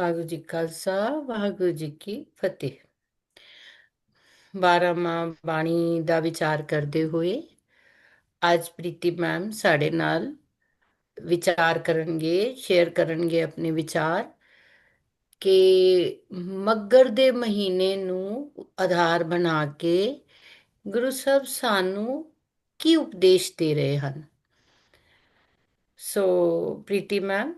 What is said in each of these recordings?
ਵਾਹਿਗੁਰੂ ਜੀ ਖਾਲਸਾ, ਵਾਹਿਗੁਰੂ ਜੀ ਕੀ ਫਤਿਹ। ਬਾਰਾਮਾ ਬਾਣੀ ਦਾ ਵਿਚਾਰ ਕਰਦੇ ਹੋਏ ਅੱਜ ਪ੍ਰੀਤੀ ਮੈਮ ਸਾਡੇ ਨਾਲ ਵਿਚਾਰ ਕਰਨਗੇ, ਸ਼ੇਅਰ ਕਰਨਗੇ ਆਪਣੇ ਵਿਚਾਰ ਕਿ ਮੱਗਰ ਦੇ ਮਹੀਨੇ ਨੂੰ ਆਧਾਰ ਬਣਾ ਕੇ ਗੁਰੂ ਸਾਹਿਬ ਸਾਨੂੰ ਕੀ ਉਪਦੇਸ਼ ਦੇ ਰਹੇ ਹਨ। ਸੋ ਪ੍ਰੀਤੀ ਮੈਮ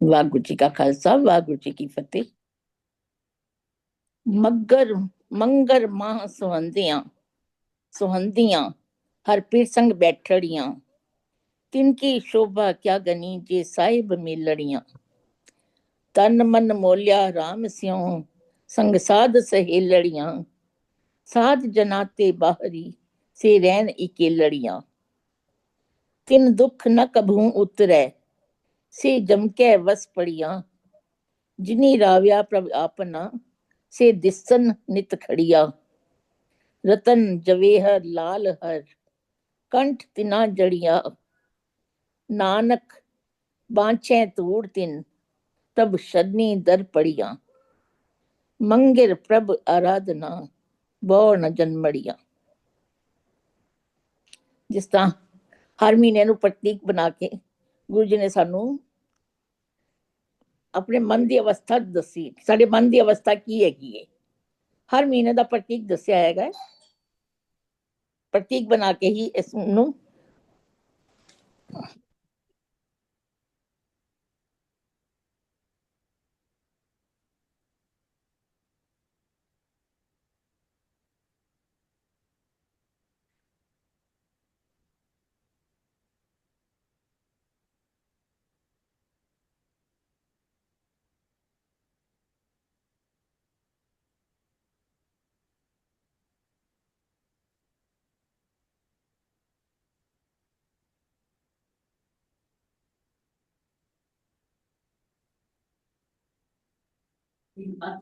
ਵਾਹਿਗੁਰੂ ਜੀ ਕਾ ਖਾਲਸਾ ਵਾਹਿਗੁਰੂ ਜੀ ਕੀ ਫਤਿਹ ਮੱਗਰ ਮੰਗਰ ਮਾਹ ਸੁਹੰਦੀਆਂ ਸੁਹੰਦੀਆਂ ਹਰ ਪੀਰ ਸੰਗ ਬੈਠੜੀਆਂ ਤਿਨ ਕੀ ਸ਼ੋਭਾ ਕਿਆ ਗਨੀ ਜੇ ਸਾਹਿਬ ਮਿਲੜੀਆਂ ਤਨ ਮਨ ਮੋਲਿਆ RAM ਸਿਉ ਸੰਗ ਸਾਧ ਸਹੇਲੜੀਆਂ ਸਾਧ ਜਨਾਤੇ ਬਾਹਰੀ ਸੇ ਰਹਿਨ ਇਕੇਲੜੀਆਂ ਤਿਨ ਦੁਖ ਨ ਕਭੂ ਉਤਰੈ ਸੇ ਜਮ ਕੇ ਵਸ ਪੜੀਆਂ ਜਿਨੀ ਰਾਵਿਆ ਪ੍ਰਭ ਆਪਨਾ ਸੇ ਦਿਸਨ ਨਿਤ ਖੜੀਆਂ ਰਤਨ ਜਵੇਹਰ ਲਾਲ ਹਰ ਕੰਠ ਤਿਨਾ ਜੜੀਆਂ ਨਾਨਕ ਬਾਂਛੇ ਤੂੜ ਤਿਨ ਤਬ ਸ਼ਦਨੀ ਦਰ ਪੜੀਆਂ ਮੰਗਿਰ ਪ੍ਰਭ ਆਰਾਧਨਾ ਬਹੁ ਨ ਜਨਮੜੀਆਂ ਜਿਸ ਤਰ੍ਹਾਂ ਹਰ ਮਹੀਨੇ ਨੂੰ ਪ੍ਰਤੀਕ ਬਣਾ ਕੇ ਗੁਰੂ ਜੀ ਨੇ ਸਾਨੂੰ ਆਪਣੇ ਮਨ ਦੀ ਅਵਸਥਾ ਦੱਸੀ। ਸਾਡੇ ਮਨ ਦੀ ਅਵਸਥਾ ਕੀ ਹੈਗੀ ਹੈ ਹਰ ਮਹੀਨੇ ਦਾ ਪ੍ਰਤੀਕ ਦੱਸਿਆ ਹੈਗਾ ਪ੍ਰਤੀਕ ਬਣਾ ਕੇ ਹੀ ਇਸ ਨੂੰ ਹਰ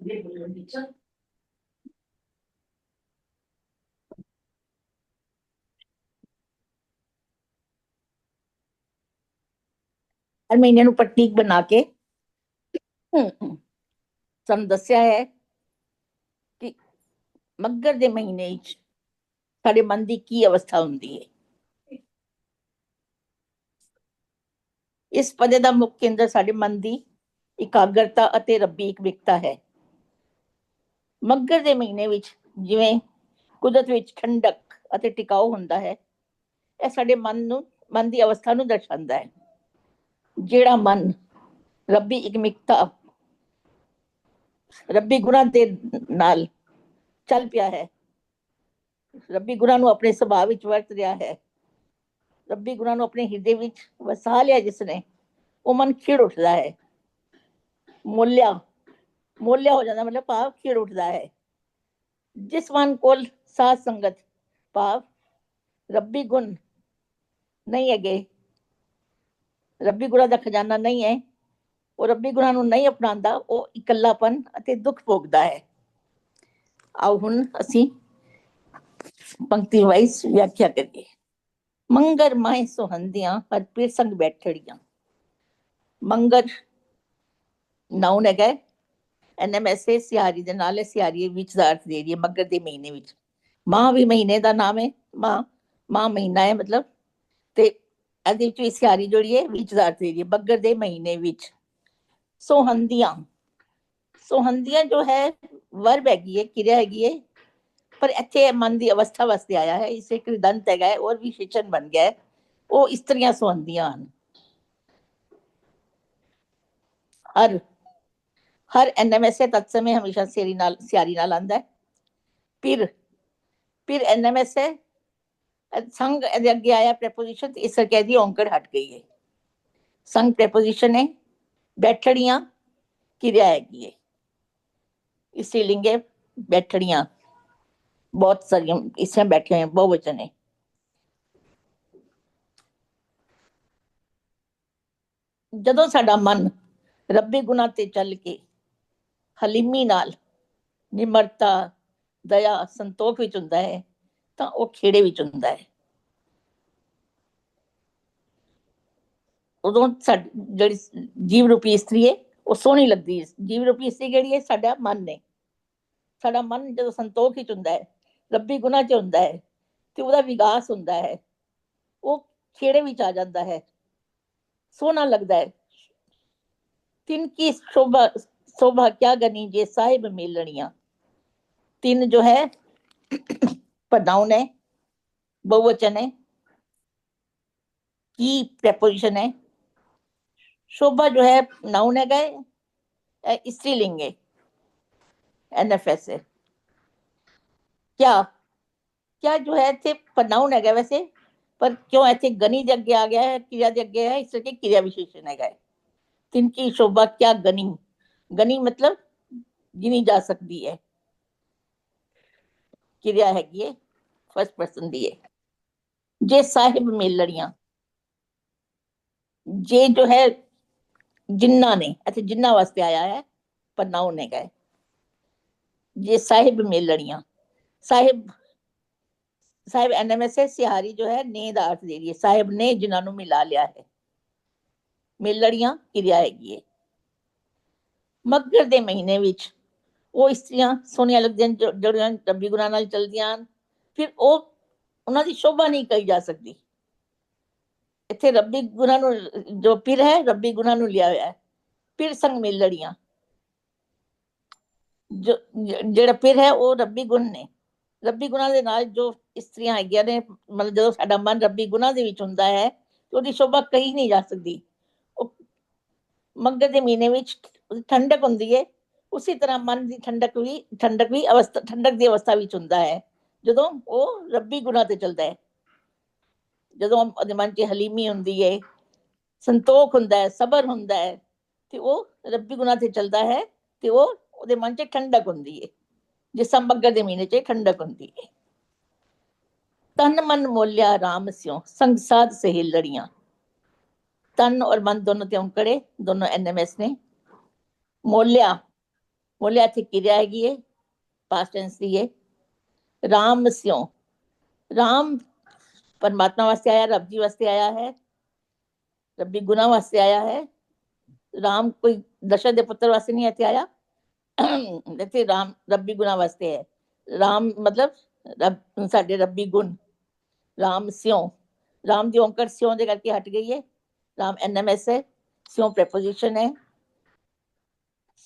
ਮਹੀਨੇ ਨੂੰ ਪ੍ਰਤੀਕ ਬਣਾ ਕੇ ਸਾਨੂੰ ਦੱਸਿਆ ਹੈ ਕਿ ਮੱਗਰ ਦੇ ਮਹੀਨੇ ਵਿੱਚ ਸਾਡੇ ਮਨ ਦੀ ਕੀ ਅਵਸਥਾ ਹੁੰਦੀ ਹੈ? ਇਸ ਪਦੇ ਦਾ ਮੁੱਖ ਕੇਂਦਰ ਸਾਡੇ ਮਨ ਦੀ ਇਕਾਗਰਤਾ ਅਤੇ ਰੱਬੀ ਇਕਮਿਕਤਾ ਹੈ। ਮੱਗਰ ਦੇ ਮਹੀਨੇ ਵਿੱਚ ਜਿਵੇਂ ਕੁਦਰਤ ਵਿੱਚ ਠੰਡਕ ਅਤੇ ਟਿਕਾਉ ਹੁੰਦਾ ਹੈ, ਇਹ ਸਾਡੇ ਮਨ ਨੂੰ, ਮਨ ਦੀ ਅਵਸਥਾ ਨੂੰ ਦਰਸਾਉਂਦਾ ਹੈ। ਜਿਹੜਾ ਮਨ ਰੱਬੀ ਇਕਮਿਕਤਾ, ਰੱਬੀ ਗੁਰਾਂ ਦੇ ਨਾਲ ਚੱਲ ਪਿਆ ਹੈ, ਰੱਬੀ ਗੁਰਾਂ ਨੂੰ ਆਪਣੇ ਸੁਭਾਅ ਵਿੱਚ ਵਰਤ ਰਿਹਾ ਹੈ, ਰੱਬੀ ਗੁਰਾਂ ਨੂੰ ਆਪਣੇ ਹਿਰਦੇ ਵਿੱਚ ਵਸਾ ਲਿਆ ਜਿਸ ਨੇ, ਉਹ ਮਨ ਖਿੜ ਉੱਠਦਾ ਹੈ। ਮੋਲਿਆ ਮੋਲਿਆ ਹੋ ਜਾਂਦਾ, ਮਤਲਬ ਭਾਵ ਖਿੜ ਉੱਠਦਾ ਹੈ। ਜਿਸ ਮਨ ਕੋਲ ਸਾਧ ਸੰਗਤ, ਭਾਵ ਰੱਬੀ ਗੁਣ ਨਹੀਂ ਹੈਗੇ, ਰੱਬੀ ਗੁਰਾਂ ਦਾ ਖਜ਼ਾਨਾ ਨਹੀਂ ਹੈ, ਉਹ ਰੱਬੀ ਗੁਰਾਂ ਨੂੰ ਨਹੀਂ ਅਪਣਾਉਂਦਾ, ਉਹ ਇਕੱਲਾਪਨ ਅਤੇ ਦੁੱਖ ਭੋਗਦਾ ਹੈ। ਆਓ ਹੁਣ ਅਸੀਂ ਪੰਕਤੀ ਵਾਈਸ ਵਿਆਖਿਆ ਕਰੀਏ। ਮੰਗਰ ਮਾਏ ਸੁਹੰਦੀਆਂ ਹਰ ਪੀਰ ਸੰਗ ਬੈਠੜੀਆਂ। ਮੰਗਰ ਨਾਉਨ ਹੈਗਾ ਐਨਐਮਐਸਏ ਸਿਆਰੀ ਦੇ ਨਾਲ ਸਿਆਰੀ ਵਿੱਚ ਦਾ ਦੇ ਰਹੀ ਹੈ, ਮੱਗਰ ਦੇ ਮਹੀਨੇ ਵਿੱਚ। ਮਾਂ ਵੀ ਮਹੀਨੇ ਦਾ ਨਾਮ ਹੈ, ਮਾਂ ਮਾਂ ਮਹੀਨਾ ਹੈ ਮਤਲਬ। ਤੇ ਇਹਦੇ ਵਿੱਚ ਵੀ ਸਿਆਰੀ ਜੋੜੀ ਹੈ, ਵਿੱਚ ਦਾ ਦੇ ਰਹੀ ਹੈ ਬੱਗਰ ਦੇ ਮਹੀਨੇ ਵਿੱਚ। ਸੋਹੰਦੀਆਂ। ਸੋਹੰਦੀਆਂ ਜੋ ਹੈ ਵਰਬ ਹੈਗੀ ਹੈ, ਕਿਰਿਆ ਹੈਗੀ ਹੈ। ਪਰ ਇੱਥੇ ਮਨ ਦੀ ਅਵਸਥਾ ਵਾਸਤੇ ਆਇਆ ਹੈ, ਇਸੇ ਕ੍ਰਿਦੰਤ ਹੈਗਾ ਹੈ, ਔਰ ਵਿਸ਼ੇਸ਼ਣ ਬਣ ਗਿਆ ਹੈ। ਉਹ ਇਸਤਰੀਆਂ ਸੋਹੰਦੀਆਂ ਹਨ। ਹਰ ਹਰ ਐਨਐਮਐਸਏ ਤਤਸਮੇ ਹਮੇਸ਼ਾ ਸਿਆਰੀ ਨਾਲ ਸਿਆਰੀ ਨਾਲ ਆਂਦਾ ਹੈ। ਫਿਰ ਫਿਰ ਐਨਐਮਐਸਏ ਸੰਗ ਇਹਦੇ ਅੱਗੇ ਆਇਆ ਪ੍ਰੈਪੋਜੀਸ਼ਨ ਤੇ ਇਸ ਕਰਕੇ ਦੀ ਔਂਕੜ ਹਟ ਗਈ ਹੈ। ਸੰਗ ਪ੍ਰੈਪੋਜੀਸ਼ਨ ਹੈ, ਬੈਠੜੀਆਂ ਕਿਰਿਆ ਹੈਗੀ ਹੈ। ਇਸੇ ਲਿੰਗੇ ਬੈਠੜੀਆਂ। ਬਹੁਤ ਸਾਰੀਆਂ ਇਸੇ ਬੈਠੇ ਹੋਏ ਬਹੁਵਚਨ ਹੈ। ਜਦੋਂ ਸਾਡਾ ਮਨ ਰੱਬੀ ਗੁਨਾ ਤੇ ਚੱਲ ਕੇ ਹਲੀਮੀ ਨਾਲ ਨਿਮਰਤਾ, ਦਇਆ, ਸੰਤੋਖ ਵਿੱਚ ਹੁੰਦਾ ਹੈ, ਤਾਂ ਉਹ ਖੇੜੇ ਵਿੱਚ ਹੁੰਦਾ ਹੈ। ਉਦੋਂ ਜਿਹੜੀ ਜੀਵ ਰੂਪੀ ਇਸਤਰੀ ਹੈ, ਉਹ ਸੋਹਣੀ ਲੱਗਦੀ ਹੈ। ਜੀਵ ਰੂਪੀ ਇਸਤਰੀ ਜਿਹੜੀ ਹੈ, ਸਾਡਾ ਮਨ ਨੇ ਸਾਡਾ ਮਨ ਜਦੋਂ ਸੰਤੋਖ ਵਿੱਚ ਹੁੰਦਾ ਹੈ, ਰੱਬੀ ਗੁਨਾਹ ਚ ਹੁੰਦਾ ਹੈ, ਤੇ ਉਹਦਾ ਵਿਕਾਸ ਹੁੰਦਾ ਹੈ, ਉਹ ਖੇੜੇ ਵਿੱਚ ਆ ਜਾਂਦਾ ਹੈ। ਸੋਹਣਾ ਲੱਗਦਾ ਹੈ। ਤਿੰਨ ਕੀ ਸ਼ੋਭਾ सोभाग्या गनी जे साहिब मिलणिया। तीन जो है पदाउन है बहुवचन है की प्रेपोजिशन है। शोभा जो है नाउन है गए स्त्रीलिंग है एन एफ़ एस है क्या क्या जो है थे पनाउन है गए वैसे, पर क्यों ऐसे गनी जग आ गया है, क्रिया जग है इस तरह के क्रिया विशेषण है गए। तिनकी शोभा क्या गनी? ਗਨੀ ਮਤਲਬ ਗਿਣੀ ਜਾ ਸਕਦੀ ਹੈ। ਕਿਰਿਆ ਹੈਗੀ ਹੈ ਫਸਟ ਪਰਸਨ ਦੀ ਹੈ। ਜੇ ਸਾਹਿਬ ਮੇਲੜੀਆਂ, ਜੇ ਜੋ ਹੈ ਜਿੰਨਾ ਨੇ ਅਤੇ ਜਿੰਨਾ ਵਾਸਤੇ ਆਇਆ ਹੈ ਪਰ ਨਾਉਨ ਹੈਗਾ ਹੈ। ਜੇ ਸਾਹਿਬ ਮੇਲੜੀਆਂ, ਸਾਹਿਬ ਸਾਹਿਬ ਐਨਐਮਐਸ ਹੈ, ਸਿਹਾਰੀ ਜੋ ਹੈ, ਨੇ ਦਾ ਅਰਥ ਦੇ ਰਹੀ ਹੈ। ਸਾਹਿਬ ਨੇ ਜਿਨ੍ਹਾਂ ਨੂੰ ਮਿਲਾ ਲਿਆ ਹੈ। ਮੇਲੜੀਆਂ ਕਿਰਿਆ ਹੈਗੀ ਹੈ। ਮੱਘਰ ਦੇ ਮਹੀਨੇ ਵਿੱਚ ਉਹ ਇਸਤਰੀਆਂ ਸੋਹਣੀਆਂ ਲੱਗਦੀਆਂ ਜਿਹੜੀਆਂ ਰੱਬੀ ਗੁਰਾਂ ਨਾਲ ਚਲਦੀਆਂ ਹਨ। ਫਿਰ ਉਹ, ਉਹਨਾਂ ਦੀ ਸ਼ੋਭਾ ਨਹੀਂ ਕਹੀ ਜਾ ਸਕਦੀ। ਇੱਥੇ ਰੱਬੀ ਗੁਰਾਂ ਨੂੰ, ਜੋ ਪਿਰ ਹੈ, ਰੱਬੀ ਗੁਰਾਂ ਨੂੰ ਲਿਆ ਹੋਇਆ ਹੈ। ਪਿਰ ਸੰਗ ਮਿਲ ਲੜੀਆਂ ਜੋ, ਜਿਹੜਾ ਪਿਰ ਹੈ, ਉਹ ਰੱਬੀ ਗੁਣ ਨੇ। ਰੱਬੀ ਗੁਣਾਂ ਦੇ ਨਾਲ ਜੋ ਇਸਤਰੀਆਂ ਹੈਗੀਆਂ ਨੇ, ਮਤਲਬ ਜਦੋਂ ਸਾਡਾ ਮਨ ਰੱਬੀ ਗੁਣਾਂ ਦੇ ਵਿੱਚ ਹੁੰਦਾ ਹੈ, ਤੇ ਉਹਦੀ ਸ਼ੋਭਾ ਕਹੀ ਨਹੀਂ ਜਾ ਸਕਦੀ। ਉਹ ਮੱਘਰ ਦੇ ਮਹੀਨੇ ਵਿੱਚ ਠੰਡਕ ਹੁੰਦੀ ਹੈ ਉਸੇ ਤਰ੍ਹਾਂ ਮਨ ਦੀ ਠੰਡਕ ਵੀ ਠੰਡਕ ਵੀ ਅਵਸਥਾ, ਠੰਡਕ ਦੀ ਅਵਸਥਾ ਵਿੱਚ ਹੁੰਦਾ ਹੈ। ਜਦੋਂ ਉਹ ਰੱਬੀ ਗੁਣਾ ਤੇ ਚੱਲਦਾ ਹੈ। ਜਦੋਂ ਉਹਦੇ ਮਨ 'ਚ ਹਲੀਮੀ ਹੁੰਦੀ ਹੈ ਸੰਤੋਖ ਹੁੰਦਾ ਹੈ, ਸਬਰ ਹੁੰਦਾ ਹੈ, ਤੇ ਉਹ ਰੱਬੀ ਗੁਣਾ ਤੇ ਚੱਲਦਾ ਹੈ, ਤੇ ਉਹ ਉਹਦੇ ਮਨ 'ਚ ਠੰਡਕ ਹੁੰਦੀ ਹੈ ਜਿਸ ਤਰ੍ਹਾਂ ਦੇ ਮਹੀਨੇ 'ਚ ਠੰਡਕ ਹੁੰਦੀ ਹੈ ਤਨ ਮਨ ਮੋਲਿਆ ਰਾਮ ਸਿਓ ਸੰਗ ਸਾਧ ਸਹੀ ਲੜੀਆਂ ਤਨ ਔਰ ਮਨ ਦੋਨੋਂ ਤੇ ਔਂਕੜੇ, ਦੋਨੋਂ ਐਨਐਮਐਸ ਨੇ। ਮੋਲਿਆ ਮੋਲਿਆ ਇੱਥੇ ਕਿਰਿਆ ਹੈਗੀ ਹੈ ਪਾਸਟ ਟੈਂਸ ਦੀ ਹੈ ਰਾਮ ਸਿਓ ਰਾਮ ਪਰਮਾਤਮਾ ਵਾਸਤੇ ਆਇਆ, ਰੱਬ ਜੀ ਵਾਸਤੇ ਆਇਆ ਹੈ, ਰੱਬੀ ਗੁਨਾ ਵਾਸਤੇ ਆਇਆ ਹੈ। ਰਾਮ ਕੋਈ ਦਸ਼ਰਥ ਦੇ ਪੁੱਤਰ ਵਾਸਤੇ ਨਹੀਂ ਇੱਥੇ ਆਇਆ। ਇੱਥੇ ਰਾਮ, ਰੱਬੀ ਗੁਨਾ ਵਾਸਤੇ ਹੈ। ਰਾਮ ਮਤਲਬ ਰੱਬ, ਸਾਡੇ ਰੱਬੀ ਗੁਣ। ਰਾਮ ਸਿਓ ਰਾਮ ਦੀ ਔਂਕੜ ਸਿਓ ਦੇ ਕਰਕੇ ਹਟ ਗਈ ਹੈ ਰਾਮ ਐਨਐਮਐਸ ਹੈ ਸਿਓ ਪ੍ਰੈਪੋਜੀਸ਼ਨ ਹੈ।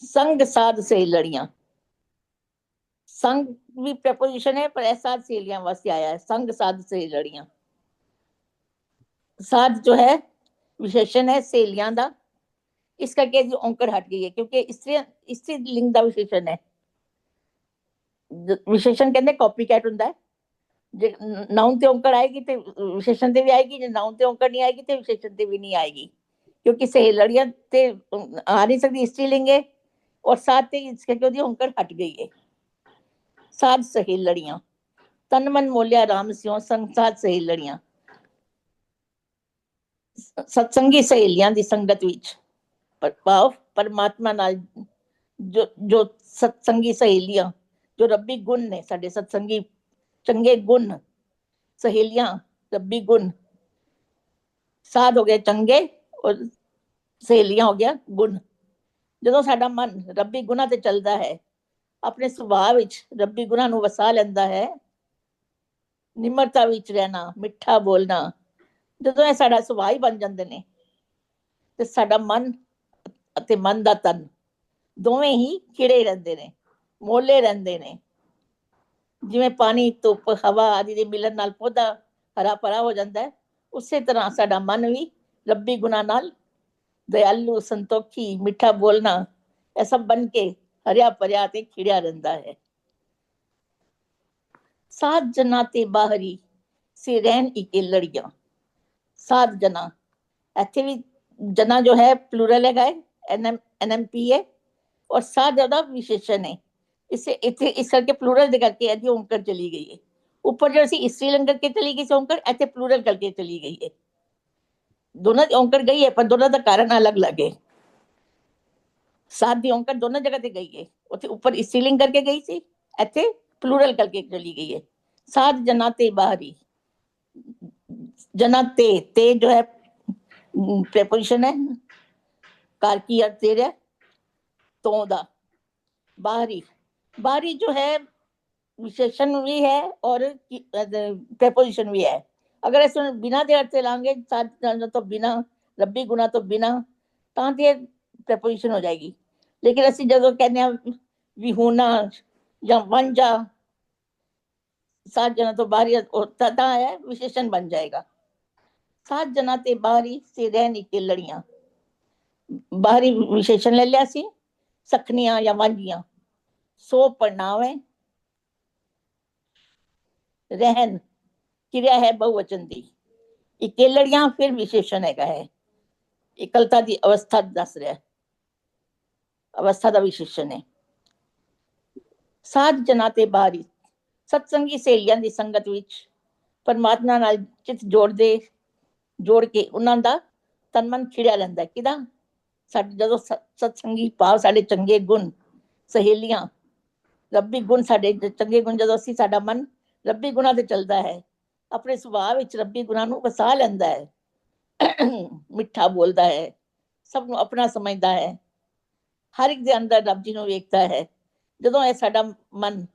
संग साध से लड़ियां संग भी प्रपोजिशन है पर एहसास सहेलियां वास्ते आया है संग साध से लड़ियां साध जो है विशेषण है सहेलियां ਦਾ ਇਸ ਕਰਕੇ ਇਹਦੀ ਔਂਕੜ ਹਟ ਗਈ ਹੈ ਕਿਉਂਕਿ ਇਸਤਰੀ ਇਸਤਰੀ ਲਿੰਗ ਦਾ ਵਿਸ਼ੇਸ਼ਣ ਹੈ ਜ- ਵਿਸ਼ੇਸ਼ਣ ਕਹਿੰਦੇ ਕਾਪੀ ਕੈਟ ਹੁੰਦਾ ਹੈ ਜੇ ਨਾਉਨ ਤੇ ਔਂਕੜ ਆਏਗੀ ਤੇ ਵਿਸ਼ੇਸ਼ਣ ਤੇ ਵੀ ਆਏਗੀ ਜੇ ਨਾਉਨ ਤੇ ਔਂਕੜ ਨਹੀਂ ਆਏਗੀ ਤੇ ਵਿਸ਼ੇਸ਼ਣ ਤੇ ਵੀ ਨਹੀਂ ਆਏਗੀ ਕਿਉਂਕਿ ਸਹੇਲੜੀਆਂ ਤੇ ਅਮ, ਆ ਨਹੀਂ ਸਕਦੀ ਇਸਤਰੀ ਲਿੰਗ ਹੈ और साथ ही इसके क्यों दी होकर हट गई है साथ सही लड़ियां तन मन मोलिया राम सिंह संग साथ सही लड़ियां ਸਤਸੰਗੀ ਸਹੇਲੀਆਂ ਦੀ ਸੰਗਤ ਵਿੱਚ ਪਰ ਭਾਵ ਪਰਮਾਤਮਾ ਨਾਲ ਜੋ ਜੋ ਸਤਸੰਗੀ ਸਹੇਲੀਆਂ ਜੋ ਰੱਬੀ ਗੁਣ ਨੇ ਸਾਡੇ ਸਤਸੰਗੀ ਚੰਗੇ ਗੁਣ ਸਹੇਲੀਆਂ ਰੱਬੀ ਗੁਣ ਸਾਧ ਹੋ ਗਏ ਚੰਗੇ ਔਰ ਸਹੇਲੀਆਂ ਹੋ ਗਿਆ ਗੁਣ ਜਦੋਂ ਸਾਡਾ ਮਨ ਰੱਬੀ ਗੁਣਾ ਤੇ ਚੱਲਦਾ ਹੈ, ਆਪਣੇ ਸੁਭਾਅ ਵਿੱਚ ਰੱਬੀ ਗੁਣਾ ਨੂੰ ਵਸਾ ਲੈਂਦਾ ਹੈ, ਨਿਮਰਤਾ ਵਿੱਚ ਰਹਿਣਾ, ਮਿੱਠਾ ਬੋਲਣਾ, ਜਦੋਂ ਇਹ ਸਾਡਾ ਸੁਭਾਅ ਹੀ ਬਣ ਜਾਂਦੇ ਨੇ, ਤੇ ਸਾਡਾ ਮਨ ਅਤੇ ਮਨ ਦਾ ਤਨ ਦੋਵੇਂ ਹੀ ਖਿੜੇ ਰਹਿੰਦੇ ਨੇ, ਮੋਲੇ ਰਹਿੰਦੇ ਨੇ। ਜਿਵੇਂ ਪਾਣੀ, ਧੁੱਪ, ਹਵਾ ਆਦਿ ਦੇ ਮਿਲਣ ਨਾਲ ਪੌਦਾ ਹਰਾ ਭਰਾ ਹੋ ਜਾਂਦਾ ਹੈ, ਉਸੇ ਤਰ੍ਹਾਂ ਸਾਡਾ ਮਨ ਵੀ ਰੱਬੀ ਗੁਣਾ ਨਾਲ दयालु संतोखी मीठा बोलना, ऐसा बन के हरिया परिया खिड़िया रंदा है। सात जना ते बाहरी, से रहन इके लड़िया। सात जना, ऐसे भी जना जो है प्लूरल है गाय एनएम पी है, और सात ज़्यादा विशेषण है। इससे इतने इस करके प्लूरल दे करके ऐसी ओंकर चली गई है। ऊपर जैसे स्त्रीलिंग करके चली गई, से ओंकर ऐसे प्लूरल करके चली गई है। दोनों औंकर गई है, पर दोनों कारण अलग लगे साध्य ओंकार दोनों जगह से गई है। उसे ऊपर स्त्रीलिंग करके गई थी ऐसे प्लूरल करके चली गई है। सात जनाते बाहरी। जनाते, ते जो है प्रेपोजिशन है कार की अर्थ तेरे तोदा बाहरी। बाहरी जो है, विशेषण भी है और प्रेपोजिशन भी है। ਅਗਰ ਇਸ ਨੂੰ ਬਿਨਾ ਦੇ ਅਰਥ ਲਾਂਗੇ ਸਾਧ ਤੋਂ ਬਿਨਾ, ਰੱਬੀ ਗੁਨਾ ਤੋਂ ਬਿਨਾ, ਤਾਂ ਤੇ ਪ੍ਰੈਪੋਜੀਸ਼ਨ ਹੋ ਜਾਏਗੀ। ਲੇਕਿਨ ਅਸੀਂ ਜਦੋਂ ਕਹਿੰਦੇ ਆ ਵੀ ਹੋਣਾ ਜਾਂ ਬਣ ਜਾ ਸਾਧ ਜਨਾਂ ਤੋਂ ਬਾਹਰੀ ਤਾਂ ਤਾਂ ਹੈ ਵਿਸ਼ੇਸ਼ਣ ਬਣ ਜਾਏਗਾ। ਸਾਧ ਜਨਾਂ ਤੇ ਬਾਹਰੀ ਸੇ ਰਹਿਣੀ ਕੇ ਲੜੀਆਂ ਬਾਹਰੀ ਵਿਸ਼ੇਸ਼ਣ ਲੈ ਲਿਆ ਸੀ, ਸਖਣੀਆਂ ਜਾਂ ਵਾਂਝੀਆਂ। ਸੋ ਪੜਨਾਵੇਂ ਰਹਿਣ। ਕਿਰਿਆ ਹੈ ਬਹੁਵਚਨ ਦੀ। ਇਕੱਲੜੀਆਂ ਫਿਰ ਵਿਸ਼ੇਸ਼ਣ ਹੈਗਾ ਹੈ। ਇਕਲਤਾ ਦੀ ਅਵਸਥਾ ਦੱਸ ਰਿਹਾ ਅਵਸਥਾ ਦਾ ਵਿਸ਼ੇਸ਼ਣ ਹੈ। ਸਾਧ ਜਨਾ ਤੇ ਬਾਰੀ, ਸਤਸੰਗੀ ਸਹੇਲੀਆਂ ਦੀ ਸੰਗਤ ਵਿੱਚ ਪਰਮਾਤਮਾ ਨਾਲ ਚਿਤ ਜੋੜਦੇ, ਜੋੜ ਕੇ ਉਹਨਾਂ ਦਾ ਤਨ ਮਨ ਖਿੜਿਆ ਲੈਂਦਾ ਕਿਦਾ ਸਾਡੇ ਜਦੋਂ ਸਤਸੰਗੀ ਭਾਵ ਸਾਡੇ ਚੰਗੇ ਗੁਣ, ਸਹੇਲੀਆਂ, ਰੱਬੀ ਗੁਣ ਸਾਡੇ, ਚੰਗੇ ਗੁਣ ਜਦੋਂ ਅਸੀਂ, ਸਾਡਾ ਮਨ ਰੱਬੀ ਗੁਣਾ ਤੇ ਚੱਲਦਾ ਹੈ। ਆਪਣੇ ਸੁਭਾਅ ਵਿੱਚ ਰੱਬੀ ਗੁਣਾਂ ਨੂੰ ਵਸਾ ਲੈਂਦਾ ਹੈ। ਮਿੱਠਾ ਬੋਲਦਾ ਹੈ। ਸਭ ਨੂੰ ਆਪਣਾ ਸਮਝਦਾ ਹੈ। ਹਰ ਇੱਕ ਦੇ ਅੰਦਰ ਰੱਬ ਜੀ ਨੂੰ ਵੇਖਦਾ ਹੈ। ਜਦੋਂ ਇਹ ਸਾਡਾ ਮਨ,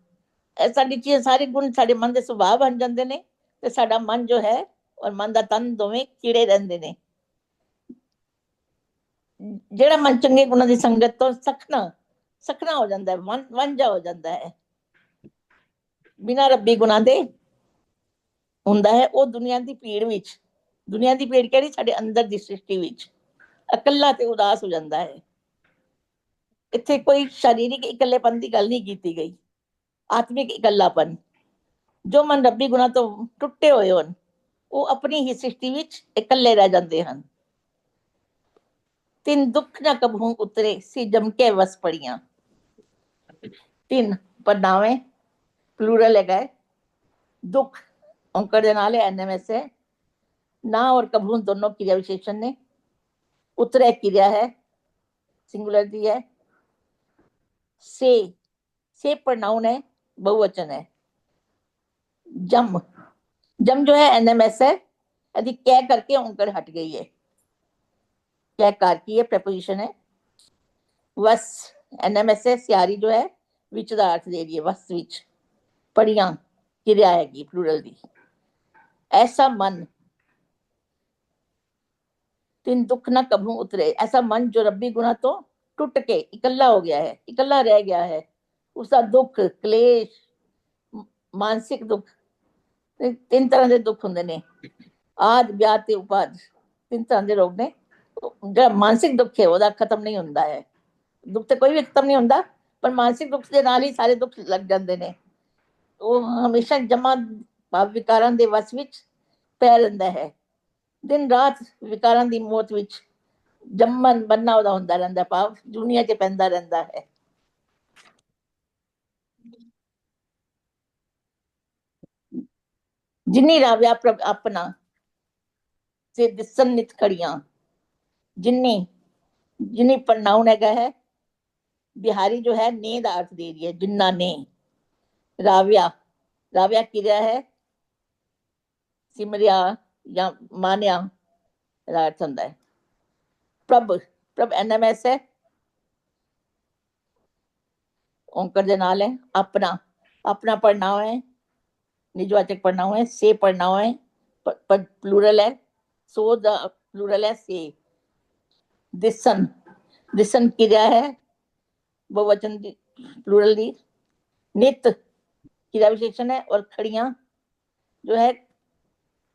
ਇਹ ਸਾਡੀ ਚੀਜ਼, ਸਾਰੇ ਗੁਣ ਸਾਡੇ ਮਨ ਦੇ ਸੁਭਾਅ ਬਣ ਜਾਂਦੇ ਨੇ, ਤੇ ਸਾਡਾ ਮਨ ਜੋ ਹੈ, ਔਰ ਮਨ ਦਾ ਤਨ ਦੋਵੇਂ ਕੀੜੇ ਰਹਿੰਦੇ ਨੇ। ਜਿਹੜਾ ਮਨ ਚੰਗੇ ਗੁਣਾਂ ਦੀ ਸੰਗਤ ਤੋਂ ਸਖਣਾ ਸਖਣਾ ਹੋ ਜਾਂਦਾ ਹੈ, ਮਨ ਵੰਜਾ ਹੋ ਜਾਂਦਾ ਹੈ। ਬਿਨਾਂ ਰੱਬੀ ਗੁਣਾਂ ਦੇ ਹੁੰਦਾ ਹੈ, ਉਹ ਦੁਨੀਆ ਦੀ ਭੀੜ ਵਿੱਚ, ਦੁਨੀਆ ਦੀ ਭੀੜ ਕਿਹੜੀ? ਸਾਡੇ ਅੰਦਰ ਦੀ ਸ੍ਰਿਸ਼ਟੀ ਵਿੱਚ। ਇਕੱਲਾ ਤੇ ਉਦਾਸ ਹੋ ਜਾਂਦਾ ਹੈ। ਇੱਥੇ ਕੋਈ ਸਾਰੀਰਿਕ ਇਕੱਲੇਪਨ ਦੀ ਗੱਲ ਨਹੀਂ ਕੀਤੀ ਗਈ। ਆਤਮਿਕ ਇਕੱਲਾਪਨ। ਜੋ ਮਨ ਰੱਬੀ ਗੁਣਾ ਤੋਂ ਟੁੱਟੇ ਹੋਏ ਹਨ ਉਹ ਆਪਣੀ ਹੀ ਸ੍ਰਿਸ਼ਟੀ ਵਿੱਚ ਇਕੱਲੇ ਰਹਿ ਜਾਂਦੇ ਹਨ। ਤਿੰਨ ਦੁੱਖ ਨਾ ਕਬਹੂ ਉਤਰੇ, ਸੀ ਜਮ ਕੇ ਵਸ ਪੜੀਆਂ। ਤਿੰਨ ਪੜਨਾਵੇਂ ਪਲੂਰਲ ਹੈਗਾ ਦੁੱਖ ओंकड़नाल एनएमएस है। ना और कभून दोनों क्रिया विशेषण ने। उत्तर एक क्रिया है सिंगुलर सिंगुलरिटी है। से से प्रनाउन है, बहुवचन है। जम जम जो है, एनएमएस है। यदि कै करके ओंकर हट गई है। क्या कार की है प्रपोजिशन है। वस, एनएमएस है, सियारी जो है विच दा अर्थ दे रही है, वस विच पढ़िया क्रिया है हैगी प्लूरल दी। ਐਸਾ ਮਨ ਤਿੰਨ ਦੁੱਖ ਨਾ ਕਭੂ ਉਤਰੇ ਐਸਾ ਮਨ ਜੋ ਰੱਬੀ ਗੁਨਾ ਤੋਂ ਟੁੱਟ ਕੇ ਇਕੱਲਾ ਹੋ ਗਿਆ ਹੈ ਇਕੱਲਾ ਰਹਿ ਗਿਆ ਹੈ ਉਸ ਦਾ ਦੁੱਖ ਕਲੇਸ਼ ਮਾਨਸਿਕ ਦੁੱਖ ਤਿੰਨ ਤਰ੍ਹਾਂ ਦੇ ਦੁੱਖ ਹੁੰਦੇ ਨੇ ਆਦ ਵਿਆਹ ਤੇ ਉਪਾਦ ਤਿੰਨ ਤਰ੍ਹਾਂ ਦੇ ਰੋਗ ਨੇ ਜਿਹੜਾ ਮਾਨਸਿਕ ਦੁੱਖ ਹੈ ਉਹਦਾ ਖਤਮ ਨਹੀਂ ਹੁੰਦਾ ਹੈ ਦੁੱਖ ਤੇ ਕੋਈ ਵੀ ਖਤਮ ਨਹੀਂ ਹੁੰਦਾ ਪਰ ਮਾਨਸਿਕ ਦੁੱਖ ਦੇ ਨਾਲ ਹੀ ਸਾਰੇ ਦੁੱਖ ਲੱਗ ਜਾਂਦੇ ਨੇ ਉਹ ਹਮੇਸ਼ਾ ਜਮਾ ਭਾਵ ਵਿਕਾਰਾਂ ਦੇ ਵਸ ਵਿੱਚ ਪੈ ਰਹਿੰਦਾ ਹੈ। ਦਿਨ ਰਾਤ ਵਿਕਾਰਾਂ ਦੀ ਮੌਤ ਵਿੱਚ ਜੰਮਨ ਬੰਨਾ ਉਹਦਾ ਹੁੰਦਾ ਰਹਿੰਦਾ, ਭਾਵ ਦੁਨੀਆ 'ਚ ਪੈਂਦਾ ਰਹਿੰਦਾ ਹੈ। ਜਿਨੀ ਰਾਵਿਆ ਪ੍ਰਭ ਆਪਣਾ ਸੇ ਦਿਸਨ ਨਿਤ ਖੜੀਆਂ ਜਿਨੀ ਜਿਨੀ ਪ੍ਰਨਾਉਨ ਹੈਗਾ ਹੈ, ਬਿਹਾਰੀ ਜੋ ਹੈ ਨੇ ਦਾ ਅਰਥ ਦੇ ਰਹੀ ਹੈ, ਜਿੰਨਾ ਨੇ। ਰਾਵਿਆ ਰਾਵਿਆ ਕਿਰਿਆ ਹੈ ਸਿਮਰਿਆ ਜਾਂ ਮਾਨਿਆ ਦਾ ਅਰਥ ਹੁੰਦਾ ਹੈ ਪ੍ਰਭ ਪ੍ਰਭ ਐਨਐਮਐਸ ਹੈ ओंकर ਦੇ ਨਾਲ ਹੈ ਆਪਣਾ ਆਪਣਾ ਪੜਨਾਮ ਹੈ निजवाचक पढ़ना है से पढ़ना है पर प्लूरल है सो द प्लूरल है से दिसन दिसन क्रिया है बहुवचन प्लूरल दी नित क्रिया विशेषण है और खड़ियां जो है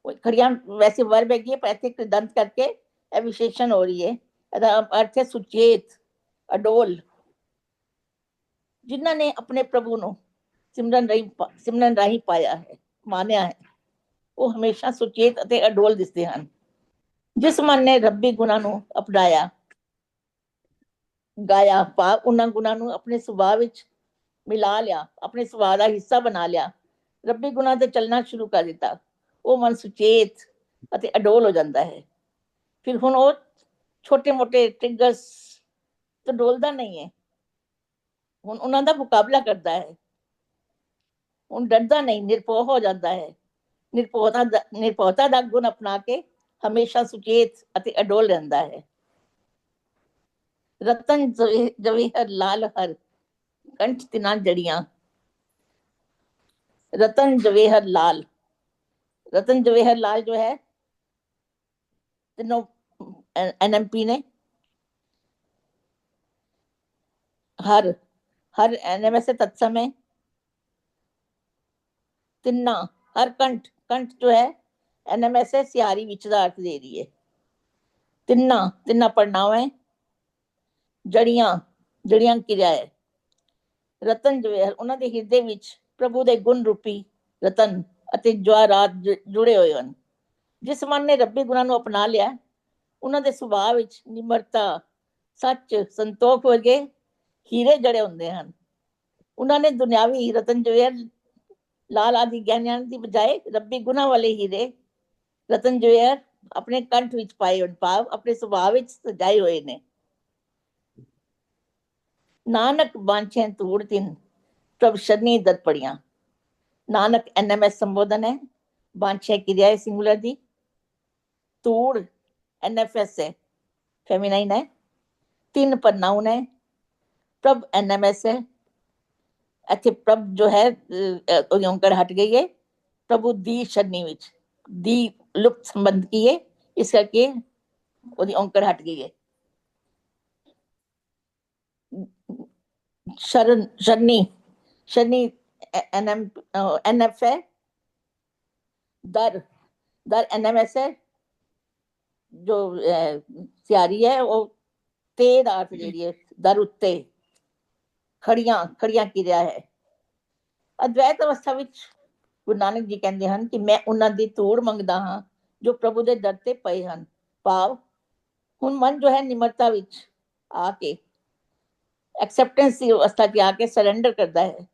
खड़ियां वैसे वर्ब है पर ऐसे दंत करके विशेषण हो रही है अर्थ है सुचेत अडोल जिन्होंने ने अपने प्रभु नो ਸਿਮਰਨ ਰਹੀ ਸਿਮਰਨ ਰਾਹੀਂ ਪਾਇਆ ਹੈ ਮਾਨਿਆ ਹੈ ਉਹ ਹਮੇਸ਼ਾ ਸੁਚੇਤ ਅਤੇ ਅਡੋਲ ਦਿਸਦੇ ਹਨ ਜਿਸ ਮਨ ਨੇ ਰੱਬੀ ਗੁਣਾ ਨੂੰ ਅਪਣਾਇਆ ਗਾਇਆ ਪਾ ਉਹਨਾਂ ਗੁਣਾ ਨੂੰ ਆਪਣੇ ਸੁਭਾਅ ਵਿੱਚ ਮਿਲਾ ਲਿਆ ਆਪਣੇ ਸੁਭਾਅ ਦਾ ਹਿੱਸਾ ਬਣਾ ਲਿਆ ਰੱਬੀ ਗੁਣਾ ਤੇ ਚੱਲਣਾ ਸ਼ੁਰੂ ਕਰ ਦਿੱਤਾ ਉਹ ਮਨ ਸੁਚੇਤ ਅਤੇ ਅਡੋਲ ਹੋ ਜਾਂਦਾ ਹੈ। ਫਿਰ ਹੁਣ ਉਹ ਛੋਟੇ-ਮੋਟੇ ਟਿੰਗਰਸ ਤੋਂ ਡੋਲਦਾ ਨਹੀਂ ਹੈ। ਹੁਣ ਉਹਨਾਂ ਦਾ ਮੁਕਾਬਲਾ ਕਰਦਾ ਹੈ। ਹੁਣ ਡਰਦਾ ਨਹੀਂ ਨਿਰਪੋਹ ਹੋ ਜਾਂਦਾ ਹੈ। ਨਿਰਪੋਹਤਾ ਨਿਰਪੋਹਤਾ ਦਾ ਗੁਣ ਅਪਣਾ ਕੇ ਹਮੇਸ਼ਾ ਸੁਚੇਤ ਅਤੇ ਅਡੋਲ ਰਹਿੰਦਾ ਹੈ। ਰਤਨ ਜਵੇ ਹਰ, ਲਾਲ ਹਰ, ਕੰਠ ਤਿਨਾਂ ਜੜੀਆਂ। ਰਤਨ ਜਵੇਹਰ ਲਾਲ। रतन जवाहर लाल जो है, तीनों पी ने हर हर एन एम एस ए तत्सम है तिन्ना, हर कंठ कंठ जो है एन एनएमएस सियारी विच का अर्थ दे रही है तिन्ना तिन्ना पढ़नाव है जड़िया जड़िया किरिया है रतन जवेहर उन्होंने हिरदे विच प्रभु दे गुण रूपी रतन। ਅਤੇ ਜਵਾਹਰਾਤ ਜੁ- ਜੁੜੇ ਹੋਏ ਹਨ। ਜਿਸ ਮਨ ਨੇ ਰੱਬੀ ਗੁਣਾਂ ਨੂੰ ਅਪਣਾ ਲਿਆ, ਉਹਨਾਂ ਦੇ ਸੁਭਾਅ ਵਿੱਚ ਨਿਮਰਤਾ, ਸੱਚ, ਸੰਤੋਖ ਵਰਗੇ ਹੀਰੇ ਜੜੇ ਹੁੰਦੇ ਹਨ। ਉਹਨਾਂ ਨੇ ਦੁਨਿਆਵੀ ਰਤਨ ਜਵੇਹਰ ਲਾਲ ਆਦਿ ਗਿਆਨਾਂ ਦੀ ਬਜਾਏ ਰੱਬੀ ਗੁਣਾਂ ਵਾਲੇ ਹੀਰੇ ਰਤਨ ਜਵੇਹਰ ਆਪਣੇ ਕੰਠ ਵਿੱਚ ਪਾਏ ਹੋਏ, ਭਾਵ ਆਪਣੇ ਸੁਭਾਅ ਵਿੱਚ ਸਜਾਏ ਹੋਏ ਨੇ। ਨਾਨਕ ਬਾਂਛੇ ਤੂੜ ਤਿੰਨ, ਪ੍ਰਭ ਸ਼ਰਨੀ ਦਰ ਪੜੀਆਂ नानक एन एम एस संबोधन है बांछा क्रिया है सिंगुलर दी तूड़ एन एफ़ एस है फेमिनाइन है तीन पर नाउन है प्रभ एन एम एस है अच्छे प्रभ जो है ओंकार हट गई है प्रभु दी शनि विच दी लुप्त संबंध की है इस करके ओंकर हट गई है शरण शनि शनि एनएम एनएफ है दर दर एनएमएस है जो अह, ਤਿਆਰੀ ਹੈ ਉਹ ਤੇ ਦਾ ਅਰਥ ਜਿਹੜੀ ਹੈ ਦਰ ਉੱਤੇ ਖੜੀਆਂ ਖੜੀਆਂ ਕਿਰਿਆ ਹੈ ਅਦਵੈਤ ਅਵਸਥਾ ਵਿੱਚ ਗੁਰੂ ਨਾਨਕ ਜੀ ਕਹਿੰਦੇ ਹਨ ਕਿ ਮੈਂ ਉਹਨਾਂ ਦੀ ਧੂੜ ਮੰਗਦਾ ਹਾਂ ਜੋ ਪ੍ਰਭੂ ਦੇ ਦਰ ਤੇ ਪਏ ਹਨ ਭਾਵ ਹੁਣ ਮਨ ਜੋ ਹੈ ਨਿਮਰਤਾ ਵਿੱਚ ਆ ਕੇ ਐਕਸੈਪਟੈਂਸ ਦੀ ਅਵਸਥਾ 'ਚ ਆ ਕੇ ਸਰੈਂਡਰ ਕਰਦਾ ਹੈ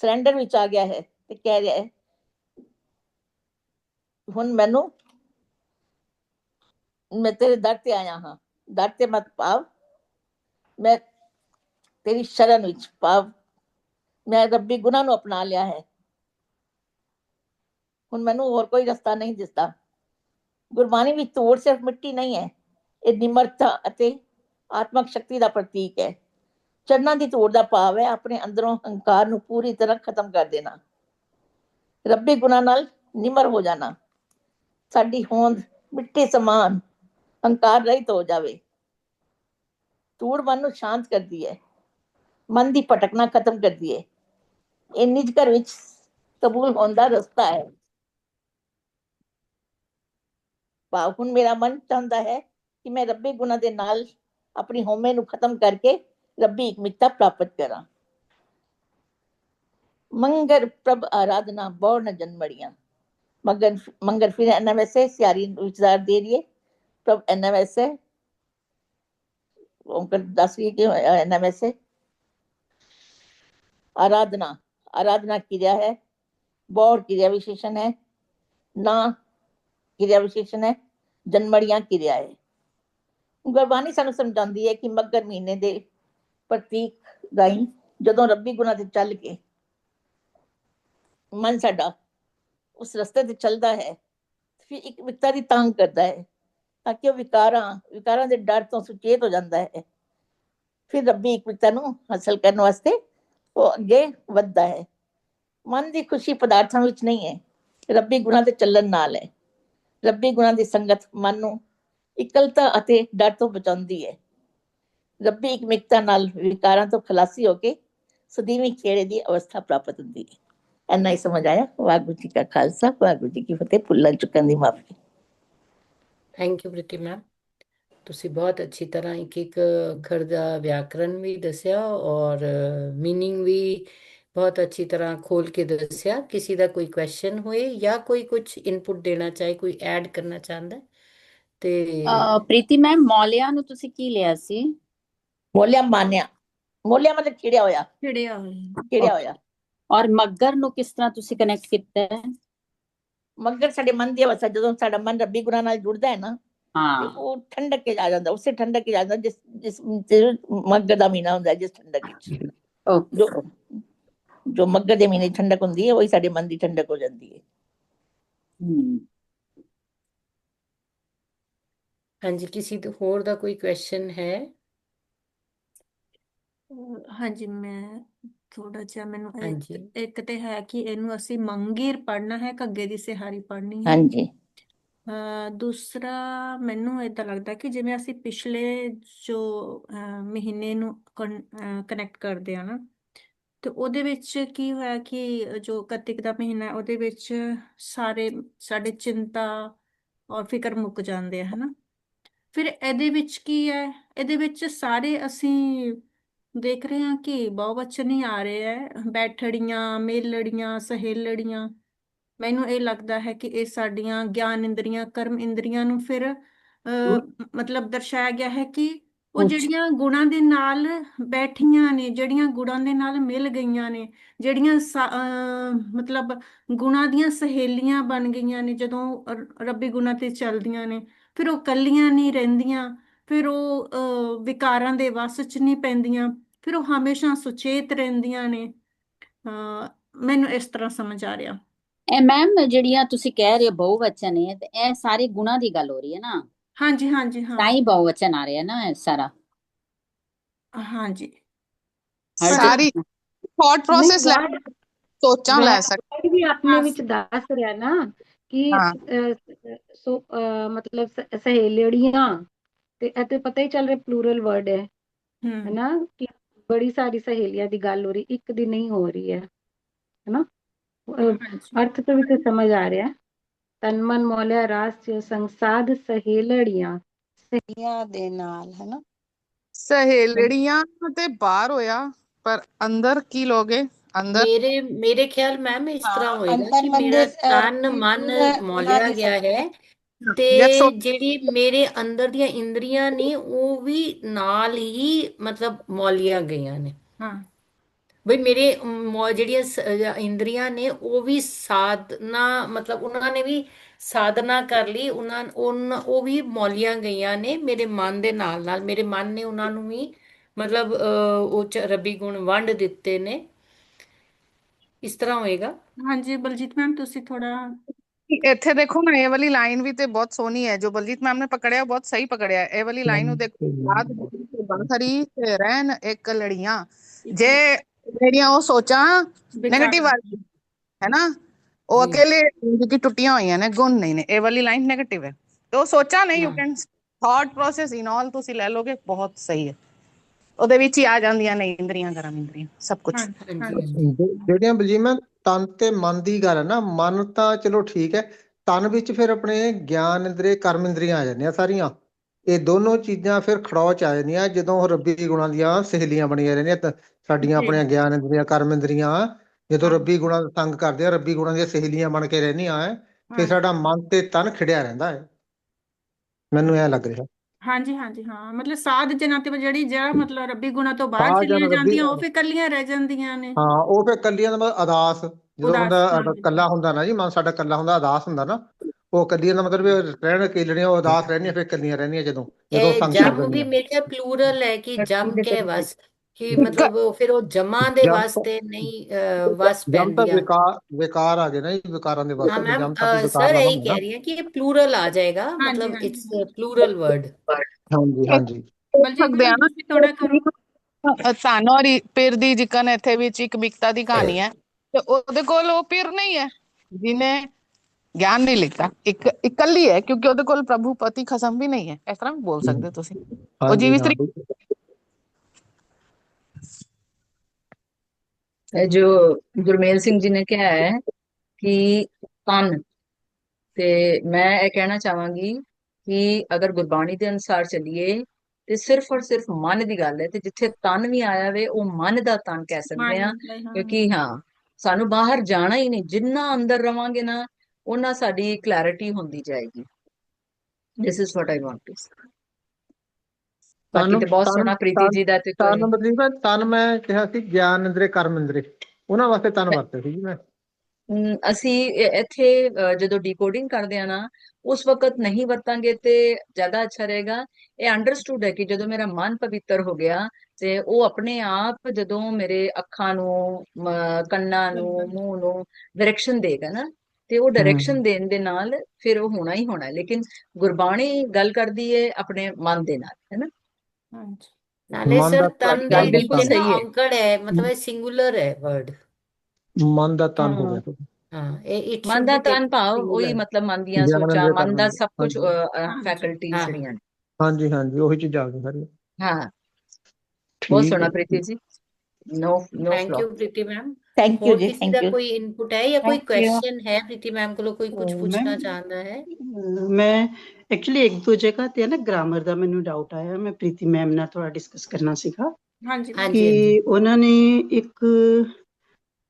ਸਰੈਂਡਰ ਵਿੱਚ ਆ ਗਿਆ ਹੈ ਤੇ ਕਹਿ ਰਿਹਾ ਹੈ। ਹੁਣ ਮੈਨੂੰ ਮੈਂ ਤੇਰੇ ਦਰ ਤੇ ਆਇਆ ਹਾਂ। ਦਰ ਤੇ ਮਤ ਪਾਵ। ਮੈਂ ਤੇਰੀ ਸ਼ਰਨ ਵਿੱਚ ਪਾਵ। ਮੈਂ ਰੱਬੀ ਗੁਨਾਹ ਨੂੰ ਅਪਣਾ ਲਿਆ ਹੈ। ਹੁਣ ਮੈਨੂੰ ਹੋਰ ਕੋਈ ਰਸਤਾ ਨਹੀਂ ਦਿਸਦਾ ਗੁਰਬਾਣੀ ਵਿੱਚ ਤੋੜ ਸਿਰਫ ਮਿੱਟੀ ਨਹੀਂ ਹੈ। ਇਹ ਨਿਮਰਤਾ ਅਤੇ ਆਤਮਕ ਸ਼ਕਤੀ ਦਾ ਪ੍ਰਤੀਕ ਹੈ। ਚਰਨਾਂ ਦੀ ਤੋੜ ਦਾ ਭਾਵ ਹੈ ਆਪਣੇ ਅੰਦਰੋਂ ਹੰਕਾਰ ਨੂੰ ਪੂਰੀ ਤਰ੍ਹਾਂ ਖਤਮ ਕਰ ਦੇਣਾ। ਰੱਬੀ ਗੁਨਾਹ ਨਾਲ ਨਿਮਰ ਹੋ ਜਾਣਾ। ਸਾਡੀ ਹੋਂਦ ਮਿੱਟੀ ਸਮਾਨ ਹੰਕਾਰ ਰਹਿਤ ਹੋ ਜਾਵੇ। ਤੂੜ ਮਨ ਨੂੰ ਸ਼ਾਂਤ ਕਰਦੀ ਹੈ। ਮਨ ਦੀ ਭਟਕਣਾ ਖਤਮ ਕਰਦੀ ਹੈ। ਇਹ ਨਿਜ ਘਰ ਵਿੱਚ ਕਬੂਲ ਹੋਣ ਦਾ ਰਸਤਾ ਹੈ। ਭਾਵ ਹੁਣ ਮੇਰਾ ਮਨ ਚਾਹੁੰਦਾ ਹੈ ਕਿ ਮੈਂ ਰੱਬੀ ਗੁਨਾਹ ਦੇ ਨਾਲ ਆਪਣੀ ਹੋਮੇ ਨੂੰ ਖਤਮ ਕਰਕੇ ਰੱਬੀ ਇਕਮਿਕਤਾ ਪ੍ਰਾਪਤ ਕਰਾਂ ਮੰਗਰ ਪ੍ਰਭ ਆਰਾਧਨਾ ਬੌਰ ਨ ਜਨਮੜੀਆਂ ਮਗਰ ਮੰਗਰ ਫਿਰ ਐਨਐਮਐਸ ਹੈ ਸਿਆਰੀ ਵਿਚਾਰ ਦੇ ਰਹੀਏ ਪ੍ਰਭ ਐਨਐਮਐਸ ਹੈ ਓੰਕਰ ਦੱਸ ਰਹੀ ਕਿ ਐਨਐਮਐਸ ਹੈ आराधना आराधना क्रिया है बौर क्रिया विशेषण है ना क्रिया विशेषण है ਜਨਮੜੀਆਂ ਕਿਰਿਆ ਹੈ ਗੁਰਬਾਣੀ ਸਾਨੂੰ ਸਮਝਾਉਂਦੀ ਹੈ ਕਿ ਮੱਗਰ ਮਹੀਨੇ ਦੇ ਪ੍ਰਤੀਕ ਰਾਹੀਂ ਜਦੋਂ ਰੱਬੀ ਗੁਨਾਹ ਤੇ ਚੱਲ ਕੇ ਮਨ ਸਾਡਾ ਉਸ ਰਸਤੇ ਤੇ ਚੱਲਦਾ ਹੈ, ਫਿਰ ਇੱਕ ਵਿਕਤਾ ਦੀ ਤਾਂਗ ਕਰਦਾ ਹੈ, ਤਾਂ ਕਿ ਉਹ ਵਿਕਾਰਾਂ ਵਿਕਾਰਾਂ ਦੇ ਡਰ ਤੋਂ ਸੁਚੇਤ ਹੋ ਜਾਂਦਾ ਹੈ। ਫਿਰ ਰੱਬੀ ਇੱਕ ਵਿਕਤਾ ਨੂੰ ਹਾਸਲ ਕਰਨ ਵਾਸਤੇ ਉਹ ਅੱਗੇ ਵੱਧਦਾ ਹੈ। ਮਨ ਦੀ ਖੁਸ਼ੀ ਪਦਾਰਥਾਂ ਵਿੱਚ ਨਹੀਂ ਹੈ, ਰੱਬੀ ਗੁਣਾਂ ਤੇ ਚੱਲਣ ਨਾਲ ਹੈ। ਰੱਬੀ ਗੁਣਾਂ ਦੀ ਸੰਗਤ ਮਨ ਨੂੰ ਇਕਲਤਾ ਅਤੇ ਡਰ ਤੋਂ ਬਚਾਉਂਦੀ ਹੈ। ਰੱਬੀ ਇਕਮਿਕਤਾ ਨਾਲ ਵਿਕਾਰਾਂ ਤੋਂ ਖਲਾਸੀ ਹੋ ਕੇ ਸਦੀਵੀ ਖੇੜੇ ਦੀ ਅਵਸਥਾ ਪ੍ਰਾਪਤ ਹੁੰਦੀ ਹੈ ਇੰਨਾ ਹੀ ਸਮਝ ਆਇਆ ਵਾਹਿਗੁਰੂ ਜੀ ਕਾ ਖਾਲਸਾ ਵਾਹਿਗੁਰੂ ਜੀ ਕੀ ਫਤਿਹ ਭੁੱਲਾਂ ਚੁੱਕਣ ਦੀ ਮਾਫੀ ਥੈਂਕ ਯੂ ਪ੍ਰੀਤੀ ਮੈਮ ਤੁਸੀਂ ਬਹੁਤ ਅੱਛੀ ਤਰ੍ਹਾਂ ਇੱਕ ਇੱਕ ਅੱਖਰ ਦਾ ਵਿਆਕਰਣ ਵੀ ਦੱਸਿਆ ਔਰ मीनिंग ਵੀ ਬਹੁਤ ਅੱਛੀ ਤਰ੍ਹਾਂ ਖੋਲ ਕੇ ਦੱਸਿਆ ਕਿਸੇ ਦਾ ਕੋਈ ਕੁਐਸਚਨ ਹੋਏ ਜਾਂ ਕੋਈ ਕੁਝ ਇਨਪੁਟ ਦੇਣਾ ਚਾਹੇ ਕੋਈ ਐਡ ਕਰਨਾ ਚਾਹੁੰਦਾ ਹੈ, ਤੇ ਅਹ ਪ੍ਰੀਤੀ ਮੈਮ ਮੌਲਿਆ ਨੂੰ ਤੁਸੀਂ ਕੀ ਲਿਆ ਸੀ ਮੋਲਿਆ ਮਾਨਿਆ ਮੋਲਿਆ ਮਤਲਬ ਖਿੜਿਆ ਹੋਇਆ? ਖਿੜਿਆ ਹੋਇਆ? ਖਿੜਿਆ ਹੋਇਆ? ਔਰ ਮੱਗਰ ਨੂੰ ਕਿਸ ਤਰ੍ਹਾਂ ਤੁਸੀਂ ਕਨੈਕਟ ਕੀਤਾ ਹੈ? ਮਗਰ ਸਾਡੇ ਮਨ ਦੀ ਅਵਸਥਾ ਜਦੋਂ ਸਾਡਾ ਮਨ ਰੱਬੀ ਗੁਣਾਂ ਨਾਲ ਜੁੜਦਾ ਹੈ ਨਾ ਤੇ ਹਾਂ। ਉਹ ਠੰਡਕ ਕੇ ਆ ਜਾਂਦਾ ਉਸੇ ਠੰਡਕ ਕੇ ਆ ਜਾਂਦਾ ਜਿਸ ਜਿਸ ਜਿਸ ਮੱਗਰ ਦਾ ਮਹੀਨਾ ਹੁੰਦਾ ਹੈ, ਜਿਸ ਠੰਡਕ ਵਿੱਚ ਓਕੇ। ਜੋ ਜੋ ਮੱਗਰ ਦੇ ਮਹੀਨੇ 'ਚ ਠੰਡਕ ਹੁੰਦੀ ਹੈ ਉਹੀ ਸਾਡੇ ਮਨ ਦੀ ਠੰਡਕ ਹੋ ਜਾਂਦੀ ਹੈ। ਹਮ ਹਾਂਜੀ ਕਿਸੇ ਤੋਂ ਹੋਰ ਦਾ ਕੋਈ ਕੁਐਸਚਨ ਹੈ? ਹਾਂਜੀ ਮੈਂ ਥੋੜਾ ਜਿਹਾ ਮੈਨੂੰ ਇਹ- ਹਾਂਜੀ। ਇੱਕ ਤੇ ਹੈ ਕਿ ਇਹਨੂੰ ਅਸੀਂ ਮੰਗੀਰ ਪੜ੍ਹਨਾ ਹੈ ਘੱਗੇ ਦੀ ਸਿਹਾਰੀ ਪੜ੍ਹਨੀ ਹੈ। ਹਾਂਜੀ। ਅਹ ਦੂਸਰਾ ਮੈਨੂੰ ਏਦਾਂ ਲੱਗਦਾ ਕਿ ਜਿਵੇਂ ਅਸੀਂ ਪਿਛਲੇ ਜੋ ਮਹੀਨੇ ਨੂੰ ਕਨੈਕਟ ਕਰਦੇ ਆ ਨਾ ਤੇ ਉਹਦੇ ਵਿੱਚ ਕੀ ਹੋਇਆ ਕਿ ਜੋ ਕੱਤਿਕ ਦਾ ਮਹੀਨਾ ਹੈ ਉਹਦੇ ਵਿੱਚ ਸਾਰੇ ਸਾਡੇ ਚਿੰਤਾ ਔਰ ਫਿਕਰ ਮੁੱਕ ਜਾਂਦੇ ਆ ਹਨਾ। ਫਿਰ ਇਹਦੇ ਵਿੱਚ ਕੀ ਹੈ? ਇਹਦੇ ਵਿੱਚ ਸਾਰੇ ਅਸੀਂ ਦੇਖ ਰਹੇ ਹਾਂ ਕਿ ਬਹੁਵਚਨ ਹੀ ਆ ਰਹੇ ਹੈ ਬੈਠੜੀਆਂ ਮੇਲੜੀਆਂ ਸਹੇਲੜੀਆਂ ਮੈਨੂੰ ਇਹ ਲੱਗਦਾ ਹੈ ਕਿ ਇਹ ਸਾਡੀਆਂ ਗਿਆਨ ਇੰਦਰੀਆਂ ਕਰਮ ਇੰਦਰੀਆਂ ਨੂੰ ਫਿਰ ਮਤਲਬ ਦਰਸਾਇਆ ਗਿਆ ਹੈ ਕਿ ਉਹ। ਜਿਹੜੀਆਂ ਗੁਣਾਂ ਦੇ ਨਾਲ ਬੈਠੀਆਂ ਨੇ ਜਿਹੜੀਆਂ ਗੁਣਾਂ ਦੇ ਨਾਲ ਮਿਲ ਗਈਆਂ ਨੇ ਜਿਹੜੀਆਂ ਮਤਲਬ ਗੁਣਾਂ ਦੀਆਂ ਸਹੇਲੀਆਂ ਬਣ ਗਈਆਂ ਨੇ ਜਦੋਂ ਰੱਬੀ ਗੁਣਾਂ ਤੇ ਚੱਲਦੀਆਂ ਨੇ ਫਿਰ ਉਹ ਕੱਲੀਆਂ ਨਹੀਂ ਰਹਿੰਦੀਆਂ ਫਿਰ ਉਹ ਵਿਕਾਰਾਂ ਦੇ ਵਸ ਚ ਨਹੀਂ ਪੈਂਦੀਆਂ ਫਿਰ ਉਹ ਹਮੇਸ਼ਾ ਸੁਚੇਤ ਰਹਿੰਦੀਆਂ ਨੇ। ਮੈਨੂੰ ਇਸ ਤਰ੍ਹਾਂ ਸਮਝ ਆ ਰਿਹਾ। ਇਹ ਮੈਮ ਜਿਹੜੀਆਂ ਤੁਸੀਂ ਕਹਿ ਰਹੇ ਹੋ ਬਹੁਵਚਨ ਹੈ ਤੇ ਇਹ ਸਾਰੇ ਗੁਣਾਂ ਦੀ ਗੱਲ ਹੋ ਰਹੀ ਹੈ ਨਾ? ਹਾਂਜੀ ਹਾਂਜੀ ਹਾਂ। ਤਾਂ ਹੀ ਬਹੁਵਚਨ ਆ ਰਿਹਾ ਨਾ ਸਾਰਾ। ਹਾਂਜੀ। ਸਾਰੀ ਥਾਟ ਪ੍ਰੋਸੈਸ ਲੈ ਸੋਚਾਂ ਲੈ ਸਕ word ਵੀ ਆਪਣੇ। ਵਿੱਚ ਦੱਸ ਰਿਹਾ ਨਾ ਕਿ ਸੋ ਮਤਲਬ ਸ- ਸਹੇਲੜੀਆਂ ਤੇ ਪਤਾ ਹੀ ਚੱਲ ਰਿਹਾ ਪਲੂਰਲ ਵਰਡ ਹੈ ਹਮ ਹੈਨਾ ਕਿ ਬੜੀ ਸਾਰੀ ਸਹੇਲੀਆਂ ਦੀ ਗੱਲ ਹੋ ਰਹੀ ਇੱਕ ਦੀ ਨਹੀਂ ਹੋ ਰਹੀ ਹੈ ਹੈਨਾ। ਅਹ, ਹਾਂਜੀ। ਅਰਥ ਤੋਂ ਵੀ ਤੇ ਸਮਝ ਆ ਰਿਹਾ। ਤਨ ਮਨ ਮੋਲਿਆ ਰਾਸ ਚ ਸੰਸਾਦ ਸਹੇਲੜੀਆਂ ਸਹੇਲੀਆਂ ਦੇ ਨਾਲ ਹੈਨਾ। ਸਹੇਲੜੀਆਂ ਤੇ ਬਾਹਰ ਹੋਇਆ ਪਰ ਅੰਦਰ ਕੀ ਲੋਗੇ? ਅੰਦਰ ਮੇਰੇ ਮੇਰੇ ਖਿਆਲ ਮੈਮ ਇਸ ਤਰ੍ਹਾਂ ਹਾਂ, ਹੋਏਗਾ ਅੰਤਰ ਕਿ ਮਨ ਮੇਰਾ ਦੇ, ਅਹ, ਤਨ ਮਨ ਪੂਰਾ ਮੌਲਿਆ ਉਹਨਾਂ ਦੀ ਗਿਆ ਹੈ ਜਾਂ ਤੇ ਜਿਹੜੀ ਮੇਰੇ ਅੰਦਰ ਦੀਆਂ ਇੰਦਰੀਆਂ ਨੇ ਉਹ ਵੀ ਨਾਲ ਹੀ ਮਤਲਬ ਮੌਲੀਆਂ ਗਈਆਂ ਨੇ। ਹਾਂ। ਬਈ ਮੇਰੇ ਜਿਹੜੀਆਂ ਇੰਦਰੀਆਂ ਨੇ ਉਹ ਵੀ ਸਾਧਨਾ ਮਤਲਬ ਉਹਨਾਂ ਨੇ ਵੀ ਸਾਧਨਾ ਕਰ ਲਈ ਉਹਨਾਂ ਉਹ ਵੀ ਮੌਲੀਆਂ ਗਈਆਂ ਨੇ ਮੇਰੇ ਮਨ ਦੇ ਨਾਲ ਨਾਲ। ਮੇਰੇ ਮਨ ਨੇ ਉਹਨਾਂ ਨੂੰ ਵੀ ਮਤਲਬ ਉਹ ਰੱਬੀ ਗੁਣ ਵੰਡ ਦਿੱਤੇ ਨੇ। ਇਸ ਤਰ੍ਹਾਂ ਹੋਏਗਾ। ਹਾਂਜੀ ਬਲਜੀਤ ਮੈਮ ਤੁਸੀਂ ਥੋੜਾ ਇੱਥੇ ਦੇਖੋ ਨਾ ਇਹ ਵਾਲੀ ਲਾਈਨ ਵੀ ਤੇ ਬਹੁਤ ਸੋਹਣੀ ਹੈ ਜੋ ਬਲਜੀਤ ਮੈਮ ਨੇ ਪਕੜਿਆ ਬਹੁਤ ਸਹੀ ਪਕੜਿਆ। ਇਹ ਵਾਲੀ ਲਾਈਨ ਨੂੰ ਦੇਖੋ ਯਾਦ ਬੰਖਰੀ ਤੇ ਰਹਿਣ ਇੱਕ ਲੜੀਆਂ। ਜੇ ਜਿਹੜੀਆਂ ਉਹ ਸੋਚਾਂ ਨੈਗੇਟਿਵ ਵਾਲੀ ਹੈ ਨਾ? ਉਹ। ਅਕੇਲੇ ਜ਼ਿੰਦਗੀ ਟੁੱਟੀਆਂ ਹੋਈਆਂ ਨੇ ਗੁਣ ਨਹੀਂ ਨੇ। ਇਹ ਵਾਲੀ ਲਾਈਨ ਨੈਗੇਟਿਵ ਹੈ। ਤੇ ਉਹ ਸੋਚਾਂ ਨਹੀਂ ਯੂ ਹਾਂ। Can thought process in all ਤੁਸੀਂ ਲੈ ਲੋਗੇ ਬਹੁਤ ਸਹੀ ਹੈ। ਉਹਦੇ ਵਿੱਚ ਹੀ ਆ ਜਾਂਦੀਆਂ ਨੇ ਇੰਦਰੀਆਂ ਕਰਮ ਇੰਦਰੀਆਂ ਸਭ ਕੁਝ ਜਿਹੜੀਆਂ ਬਲਜੀਤ ਤਨ ਤੇ ਮਨ ਦੀ ਗੱਲ ਹੈ ਨਾ ਮਨ ਤਾਂ ਚਲੋ ਠੀਕ ਹੈ ਤਨ ਵਿੱਚ ਫਿਰ ਆਪਣੇ ਗਿਆਨ ਇੰਦਰੀ ਕਰਮ ਇੰਦਰੀਆਂ ਆ ਜਾਂਦੀਆਂ ਸਾਰੀਆਂ ਇਹ ਦੋਨੋਂ ਚੀਜ਼ਾਂ ਫਿਰ ਖੜੌਚ ਆ ਜਾਂਦੀਆਂ ਜਦੋਂ ਰੱਬੀ ਗੁਣਾਂ ਦੀਆਂ ਸਹੇਲੀਆਂ ਬਣੀਆਂ ਰਹਿੰਦੀਆਂ ਸਾਡੀਆਂ। ਆਪਣੀਆਂ ਗਿਆਨ ਇੰਦਰੀਆਂ ਕਰਮ ਇੰਦਰੀਆਂ ਜਦੋਂ। ਰੱਬੀ ਗੁਣਾਂ ਦਾ ਤੰਗ ਕਰਦੇ ਆ ਰੱਬੀ ਗੁਣਾਂ ਦੀਆਂ ਸਹੇਲੀਆਂ ਬਣ ਕੇ ਰਹਿੰਦੀਆਂ ਹੈ ਫਿਰ। ਸਾਡਾ ਮਨ ਤੇ ਤਨ ਖਿੜਿਆ ਰਹਿੰਦਾ ਹੈ ਮੈਨੂੰ ਐ ਲੱਗ ਰਿਹਾ ਹਾਂਜੀ ਹਾਂਜੀ ਹਾਂ ਮਤਲਬ ਸਾਧ ਜਨਾਂ ਤੇ ਜਿਹੜੀ ਜਿਹੜਾ ਮਤਲਬ ਰੱਬੀ ਗੁਣਾ ਤੋਂ ਬਾਹਰ ਸਾਧ ਚਲੀਆਂ ਜਨ ਰੱਬੀ- ਜਾਂਦੀਆਂ ਉਹ ਫਿਰ ਕੱਲੀਆਂ ਰਹਿ ਜਾਂਦੀਆਂ ਨੇ ਹਾਂ ਉਹ ਫਿਰ ਕੱਲੀਆਂ ਦਾ ਮਤਲਬ ਅਦਾਸ ਜਦੋਂ ਉਦਾਸ, ਬੰਦਾ ਹਾਂਜੀ। ਕੱਲਾ ਹੁੰਦਾ ਨਾ ਜੀ ਮਨ ਸਾਡਾ ਕੱਲਾ ਹੁੰਦਾ ਅਦਾਸ ਹੁੰਦਾ ਨਾ ਉਹ ਕੱਲੀਆਂ ਦਾ ਮਤਲਬ ਇਹ ਰਹਿਣ ਕੇਲੜੀਆਂ ਉਹ ਅਦਾਸ ਰਹਿੰਦੀਆਂ ਫਿਰ ਕੱਲੀਆਂ ਰਹਿੰਦੀਆਂ ਜਦੋਂ ਜਦੋਂ ਇਹ ਸੰਗ ਕਰ ਜਮ ਵੀ ਦਿੰਦੀਆਂ ਮੇਰੇ ਪਲੂਰਲ ਹੈ ਕਿ ਜਮ ਤਰੀਕੇ। ਵਸ ਕਿ ਮਤਲਬ ਉਹ ਫਿਰ ਉਹ ਜਮਾਂ ਦੇ ਜਮ ਤਾਂ- ਵਾਸਤੇ ਨਹੀਂ ਅਹ, ਵਸ ਜਮ ਤਾਂ ਪੈਂਦੀਆਂ ਵਿਕਾਰ ਵਿਕਾਰ ਆ ਗਏ ਨਾ ਜੀ ਵਿਕਾਰਾਂ ਦੇ ਹਾਂ ਵਾਸਤੇ ਮੈਮ ਜਮ ਤਾਂ ਵਿਕਾਰ ਸਰ ਇਹੀ ਹੁੰਦਾ। ਕਹਿ ਰਹੀ ਹਾਂ ਕਿ ਇਹ ਪਲੂਰਲ ਆ ਜਾਏਗਾ ਹਾਂਜੀ, ਮਤਲਬ ਹਾਂਜੀ, ਇਟਸ ਪਲੂਰਲ ਵਰਡ ਹਾਂਜੀ ਹਾਂਜੀ। ਬਲਜੀਤ ਸਕਦੇ ਆ ਨਾ ਤੁਸੀਂ ਥੋੜਾ ਕਰੋ ਧਨ ਔਰ ਪਿਰ ਦੀ ਜਿਕਨ ਇੱਥੇ ਵਿੱਚ ਇੱਕ ਮਿਕਤਾ ਦੀ ਕਹਾਣੀ ਹੈ। ਤੇ ਉਹਦੇ ਕੋਲ ਉਹ ਪਿਰ ਨਹੀਂ ਹੈ ਜਿਹਨੇ ਗਿਆਨ ਨਹੀਂ ਲਿੱਤਾ। ਇੱਕ ਇਕੱਲੀ ਹੈ ਕਿਉਂਕਿ ਉਹਦੇ ਕੋਲ ਪ੍ਰਭੂ ਪਤੀ ਖਸਮ ਵੀ ਨਹੀਂ ਹੈ। ਇਸ ਤਰ੍ਹਾਂ ਵੀ ਬੋਲ ਸਕਦੇ ਹੋ ਤੁਸੀਂ। ਉਹ ਹਾਂਜੀ ਜੀਵ ਹਾਂ। ਜੋ ਗੁਰਮੇਲ ਸਿੰਘ ਜੀ ਨੇ ਕਿਹਾ ਹੈ ਕਿ ਤਨ ਤੇ ਮੈਂ ਇਹ ਕਹਿਣਾ ਚਾਹਾਂਗੀ ਕਿ ਅਗਰ ਗੁਰਬਾਣੀ ਦੇ ਅਨੁਸਾਰ ਚੱਲੀਏ ਤੇ ਸਿਰਫ ਔਰ ਸਿਰਫ ਮਨ ਦੀ ਗੱਲ ਹੈ ਤੇ ਜਿੱਥੇ ਤਨ ਵੀ ਆਇਆ ਵੇ ਉਹ ਮਨ ਦਾ ਤਨ ਕਹਿ ਸਕਦੇ ਆ ਕਿਉਂਕਿ ਹਾਂ ਸਾਨੂੰ ਬਾਹਰ ਜਾਣਾ ਹੀ ਨਹੀਂ ਜਿੰਨਾ ਅੰਦਰ ਰਵਾਂਗੇ ਨਾ ਉਹਨਾਂ ਸਾਡੀ ਕਲੈਰਿਟੀ ਹੁੰਦੀ ਜਾਏਗੀ। This is what I want to ਬਾਕੀ ਤੇ ਬਹੁਤ ਸੋਹਣਾ ਪ੍ਰੀਤੀ ਜੀ ਦਾ ਤੇ ਤਨ ਮਤਲਬ ਤਨ ਮੈਂ ਕਿਹਾ ਸੀ ਗਿਆਨ ਇੰਦਰੀ ਕਰਮ ਇੰਦਰੀ। ਉਹਨਾਂ ਵਾਸਤੇ ਤਨ ਵਰਤੇ ਸੀ ਜੀ ਮੈਂ। ਅਸੀਂ ਇੱਥੇ ਜਦੋਂ ਡੀਕੋਡਿੰਗ ਕਰਦੇ ਆ ਨਾ ਉਸ ਵਕਤ ਨਹੀਂ ਵਰਤਾਂਗੇ ਤੇ ਜ਼ਿਆਦਾ ਅੱਛਾ ਰਹੇਗਾ। ਇਹ ਅੰਡਰਸਟੂਡ ਹੈ ਕਿ ਜਦੋਂ ਮੇਰਾ ਮਨ ਪਵਿੱਤਰ ਹੋ ਗਿਆ ਤੇ ਉਹ ਆਪਣੇ ਆਪ ਜਦੋਂ ਮੇਰੇ ਅੱਖਾਂ ਨੂੰ ਮ, ਕੰਨਾਂ ਨੂੰ ਮੂੰਹ ਨੂੰ ਡਾਇਰੈਕਸ਼ਨ ਦੇਗਾ ਨਾ ਤੇ ਉਹ ਡਾਇਰੈਕਸ਼ਨ ਦੇਣ ਦੇ ਨਾਲ ਫਿਰ ਉਹ ਹੋਣਾ ਹੀ ਹੋਣਾ ਲੇਕਿਨ ਗੁਰਬਾਣੀ ਗੱਲ ਕਰਦੀ ਹੈ ਆਪਣੇ ਮਨ ਦੇ ਨਾਲ ਹੈ ਨਾ? ਹਾਂਜੀ। ਨਾਲੇ ਮਨ ਸਰ ਦਾ ਤਨ ਤਨ ਦੇ ਦਾ ਬਿਲਕੁਲ ਵਿੱਚ ਤਨ ਨਾ ਸਹੀ ਹੈ। ਔਂਕੜ ਹੈ ਮਤਲਬ ਇਹ ਸਿੰਗੂਲਰ ਹੈ ਵਰਡ ਮਨ ਦਾ ਤਨ ਹੋ ਗਿਆ। ਹਾਂ ਇਹ ਇਟ ਮਨ ਦਾ ਤਨ ਭਾਵ ਉਹੀ ਮਤਲਬ ਮਨ ਦੀਆਂ ਗਿਆਨ ਸੋਚਾਂ ਮਨ ਦਾ ਸਭ ਕੁਝ ਫੈਕਲਟੀਜ਼ ਹਾਂ ਜਿਹੜੀਆਂ ਨੇ। ਹਾਂਜੀ ਹਾਂਜੀ ਉਹੀ ਚੀਜ਼ਾਂ ਆ ਗਈਆਂ ਸਾਰੀਆਂ। ਹਾਂ। ਬਹੁਤ ਠੀਕ ਸੋਹਣਾ ਹੈ। Preeti ji. No no thank you Preeti ma'am. Thank you ਹੋਰ ਜੀ ਕਿਸੇ ਥੈਂਕ ਦਾ ਯੂ ਕੋਈ ਇਨਪੁਟ ਹੈ ਜਾਂ ਕੋਈ थैंक यू क्वेश्चन है प्रीति मैम को कोई कुछ पूछना ਮੈਮ ਚਾਹੁੰਦਾ ਹੈ ਮੈਂ ਐਕਚੁਅਲੀ ਇੱਕ ਦੋ ਜਗ੍ਹਾ ਤੇ ਨਾ ਗ੍ਰਾਮਰ ਦਾ ਮੈਨੂੰ ਡਾਊਟ ਆਇਆ ਮੈਂ ਪ੍ਰੀਤੀ ਮੈਮ ਨਾਲ ਥੋੜਾ ਡਿਸਕਸ ਕਰਨਾ ਸੀਗਾ ਹਾਂਜੀ ਮੈਮ ਹਾਂਜੀ ਹਾਂਜੀ ਕਿ ਉਹਨਾਂ ਨੇ ਇੱਕ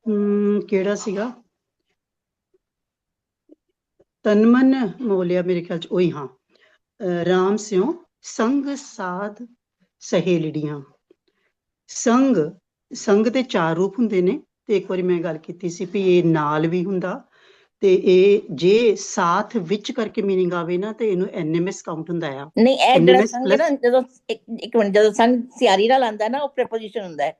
ਅਮ, ਕਿਹੜਾ ਸੀਗਾ ਤਨਮਨ ਮੋਲਿਆ ਮੇਰੇ ਖਿਆਲ ਚ ਉਹੀ ਹਾਂ ਅਹ, ਰਾਮ ਸਿਉ ਸੰਗ ਸਾਧ ਸਹੇਲੜੀਆਂ ਸੰਗ ਸੰਗ ਦੇ ਚਾਰ ਰੂਪ ਹੁੰਦੇ ਨੇ ਤੇ ਇੱਕ ਵਾਰੀ ਮੈਂ ਗੱਲ ਕੀਤੀ ਸੀ ਵੀ ਇਹ ਨਾਲ ਵੀ ਹੁੰਦਾ ਤੇ ਇਹ ਜੇ ਸਾਥ ਵਿੱਚ ਕਰਕੇ ਮੀਨਿੰਗ ਆਵੇ ਨਾ ਤੇ ਇਹਨੂੰ ਐਨਐਮਐਸ ਕਾਊਂਟ ਹੁੰਦਾ ਆ। ਨਹੀਂ ਇਹ ਜਿਹੜਾ ਸੰਗ ਨਾ ਜਦੋਂ ਇੱਕ ਇੱਕ ਮਿੰਟ ਜਦੋਂ ਸੰਗ ਸਿਆਰੀ ਨਾਲ ਆਂਦਾ ਨਾ ਉਹ ਪ੍ਰੈਪੋਜੀਸ਼ਨ ਹੁੰਦਾ ਹੈ।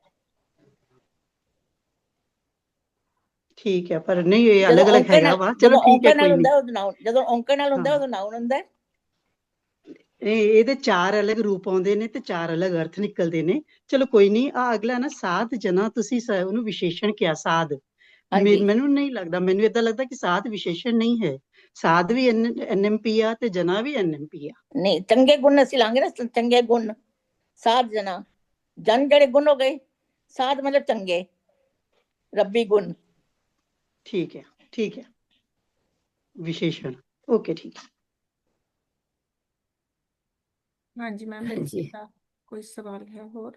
ਠੀਕ ਹੈ ਪਰ ਨਹੀਂ ਇਹ ਜਦੋਂ ਅਲੱਗ-ਅਲੱਗ ਔਂਕੜ ਹੈਗਾ ਨਾਲ ਵਾ ਚਲੋ ਜਦੋਂ ਠੀਕ ਹੈ ਔਂਕੜ ਨਾਲ ਕੋਈ ਹੁੰਦਾ ਨਹੀਂ। ਉਹ ਨਾਉਨ ਜਦੋਂ ਔਂਕੜ ਨਾਲ ਹੁੰਦਾ ਹਾਂ। ਉਦੋਂ ਨਾਉਨ ਹੁੰਦਾ ਹੈ। ਇਹਦੇ ਚਾਰ ਅਲੱਗ ਰੂਪ ਆਉਂਦੇ ਨੇ ਤੇ ਚਾਰ ਅਲੱਗ ਅਰਥ ਨਿਕਲਦੇ ਨੇ। ਚਲੋ ਕੋਈ ਨਹੀਂ ਆ ਅਗਲਾ ਨਾ ਸਾਧ ਜਨਾ ਤੁਸੀਂ ਉਹਨੂੰ ਵਿਸ਼ੇਸ਼ਣ ਕਿਹਾ ਸਾਧ। ਮੈਨੂੰ ਨਹੀਂ ਲੱਗਦਾ ਮੈਨੂੰ ਇਦਾਂ ਲੱਗਦਾ ਕਿ ਸਾਧ ਵਿਸ਼ੇਸ਼ਣ ਨਹੀਂ ਹੈ। ਸਾਧ ਵੀ ਐਨਐਮਪੀ ਆ ਤੇ ਜਨਾ ਵੀ ਐਨਐਮਪੀ ਆ। ਨਹੀਂ ਚੰਗੇ ਗੁਣ ਅਸੀਂ ਲਾਂਗੇ ਨਾ ਚੰਗੇ ਗੁਣ। ਸਾਧ ਜਨਾ। ਜਨ ਜਿਹੜੇ ਗੁਣ ਹੋ ਗਏ ਸਾਧ ਮਤਲਬ ਚੰਗੇ। ਰੱਬੀ ਗੁਣ। ਠੀਕ ਹੈ ਠੀਕ ਹੈ। ਵਿਸ਼ੇਸ਼ਣ। ਓਕੇ ਠੀਕ ਹੈ। ਹਾਂਜੀ ਮੈਮ ਹਾਂਜੀ। ਦਾ ਕੋਈ ਸਵਾਲ ਹੈ ਹੋਰ?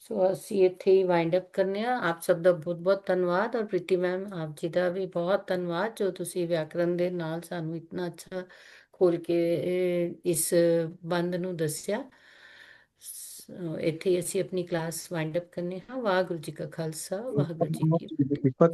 ਸੋ ਅਸੀਂ ਇੱਥੇ ਹੀ ਵਾਈਂਡ ਅਪ ਕਰਨੇ ਆ ਆਪ ਸਭ ਦਾ ਬਹੁਤ ਬਹੁਤ ਧੰਨਵਾਦ ਔਰ ਪ੍ਰੀਤੀ ਮੈਮ ਆਪ ਜੀ ਦਾ ਵੀ ਬਹੁਤ ਧੰਨਵਾਦ ਜੋ ਤੁਸੀਂ ਵਿਆਕਰਣ ਦੇ ਨਾਲ ਸਾਨੂੰ ਇਤਨਾ ਅੱਛਾ ਖੋਲ ਕੇ ਇਹ, ਇਸ ਬੰਦ ਨੂੰ ਦੱਸਿਆ। ਸੋ ਇੱਥੇ ਹੀ ਅਸੀਂ ਆਪਣੀ ਕਲਾਸ ਵਾਈਂਡ ਅਪ ਕਰਨੇ ਹਾਂ। ਵਾਹਿਗੁਰੂ ਜੀ ਕਾ ਖਾਲਸਾ ਵਾਹਿਗੁਰੂ ਜੀ ਕੀ ਫਤਿਹ